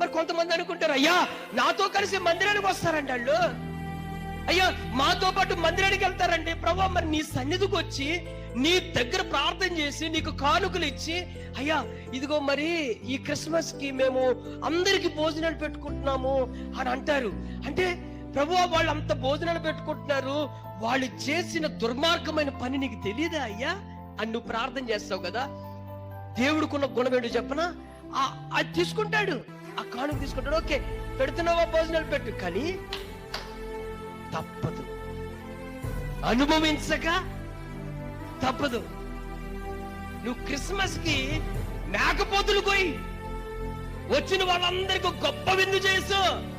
మరి కొంతమంది అనుకుంటారు అయ్యా నాతో కలిసి మందిరానికి వస్తారండి వాళ్ళు. అయ్యా మాతో పాటు మందిరానికి వెళ్తారండి ప్రభా మరి నీ సన్నిధికి వచ్చి నీ దగ్గర ప్రార్థన చేసి నీకు కానుకలు ఇచ్చి అయ్యా ఇదిగో మరి ఈ క్రిస్మస్కి మేము అందరికి భోజనాలు పెట్టుకుంటున్నాము అని అంటారు. అంటే ప్రభు వాళ్ళు అంత భోజనాలు పెట్టుకుంటున్నారు వాళ్ళు చేసిన దుర్మార్గమైన పని నీకు తెలియదా అయ్యా? అని నువ్వు ప్రార్థన చేస్తావు కదా దేవుడుకున్న గుణం ఏంటో చెప్పనా? ఆ- అది తీసుకుంటాడు. ఆ కానుక తీసుకుంటాడు. ఓకే పెడుతున్నావా భోజనాలు పెట్టు. కానీ తప్పదు. అనుభవించక తప్పదు. నువ్వు క్రిస్మస్కి మేకపోతులు పోయి వచ్చిన వాళ్ళందరికీ గొప్ప విందు చేసు.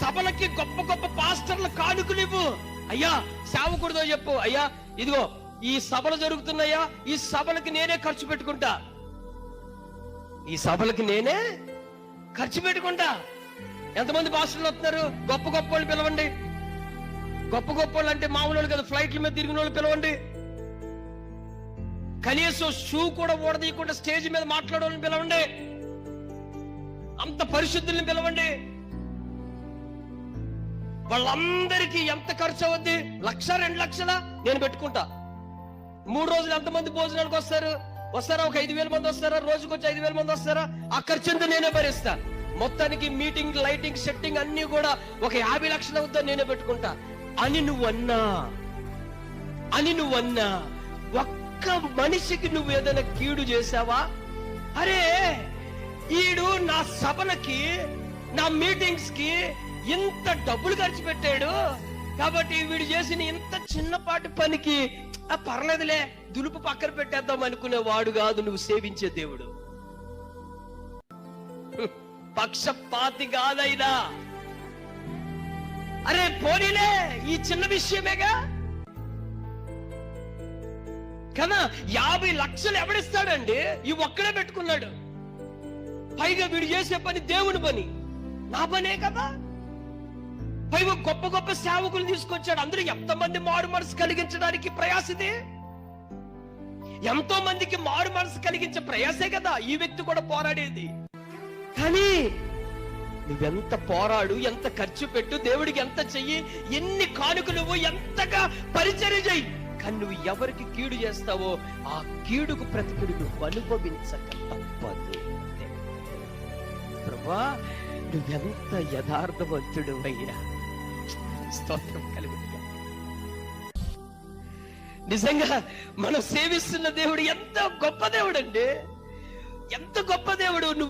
సభలకి గొప్ప గొప్ప పాస్టర్ల కానుక ఇవ్వు. అయ్యా సేవకూడదో చెప్పు. అయ్యా ఇదిగో ఈ సభలు జరుగుతున్నాయా? ఈ సభలకి నేనే ఖర్చు పెట్టుకుంటా. ఈ సభలకి నేనే ఖర్చు పెట్టుకుంటా. ఎంతమంది భాషలు వస్తున్నారు? గొప్ప గొప్ప వాళ్ళు పిలవండి. గొప్ప గొప్ప వాళ్ళు అంటే మామూలు వాళ్ళు కదా ఫ్లైట్ల మీద తిరిగిన వాళ్ళు పిలవండి. కనీసం షూ కూడా ఊడదీయకుండా స్టేజ్ మీద మాట్లాడవాలని పిలవండి. అంత పరిశుద్ధుల్ని పిలవండి. వాళ్ళందరికీ ఎంత ఖర్చు అవుద్ది? లక్ష రెండు లక్షల? నేను పెట్టుకుంటా. మూడు రోజులు ఎంతమంది భోజనాలకు వస్తారు? వస్తారా? ఒక ఐదు వేల మంది వస్తారా? రోజుకు వచ్చి ఐదు వేల మంది వస్తారా? ఆ ఖర్చు నేనే భరిస్తా. మొత్తానికి మీటింగ్ లైటింగ్ సెట్టింగ్ అన్ని కూడా ఒక యాభై లక్షల వద్ద నేనే పెట్టుకుంటా. అని నువ్వు అన్నా అని నువ్వు అన్నా ఒక్క మనిషికి నువ్వు ఏదైనా కీడు చేసావా అరే ఈడు నా సభలకి నా మీటింగ్స్కి ఇంత డబ్బులు ఖర్చు పెట్టాడు. కాబట్టి వీడు చేసిన ఇంత చిన్నపాటి పనికి "ఆ, పర్లేదులే దులుపు పక్కన పెట్టేద్దాం అనుకునే వాడు కాదు నువ్వు సేవించే దేవుడు. పక్షపాతి కాదైనా. అరే పోనీలే ఈ చిన్న విషయమేగా? కదా యాభై లక్షలు ఎవడిస్తాడండి? ఈ ఒక్కడే పెట్టుకున్నాడు. పైగా వీడు చేసే పని దేవుని పని. నా పనే కదా? పైగా గొప్ప గొప్ప సేవకులు తీసుకొచ్చాడు. అందరూ ఎంతమంది మారు మనసు కలిగించడానికి ప్రయాసదే ఎంతో మందికి మారు మనసు కలిగించే ప్రయాసే కదా ఈ వ్యక్తి కూడా పోరాడేది. కానీ నువ్వెంత పోరాడు ఎంత ఖర్చు పెట్టు దేవుడికి ఎంత చెయ్యి ఎన్ని కానుకలు నువ్వు ఎంతగా పరిచర్య చెయ్యి. కానీ నువ్వు ఎవరికి కీడు చేస్తావో ఆ కీడుకు ప్రతికీడు నువ్వు అనుభవించక తప్పదు. ప్రభా నువ్వెంత యథార్థవంతుడు అయ్యా స్తోత్రం కలుగు నిజంగా మనం సేవిస్తున్న దేవుడు ఎంత గొప్ప దేవుడు అండి ఎంత గొప్ప దేవుడు నువ్వు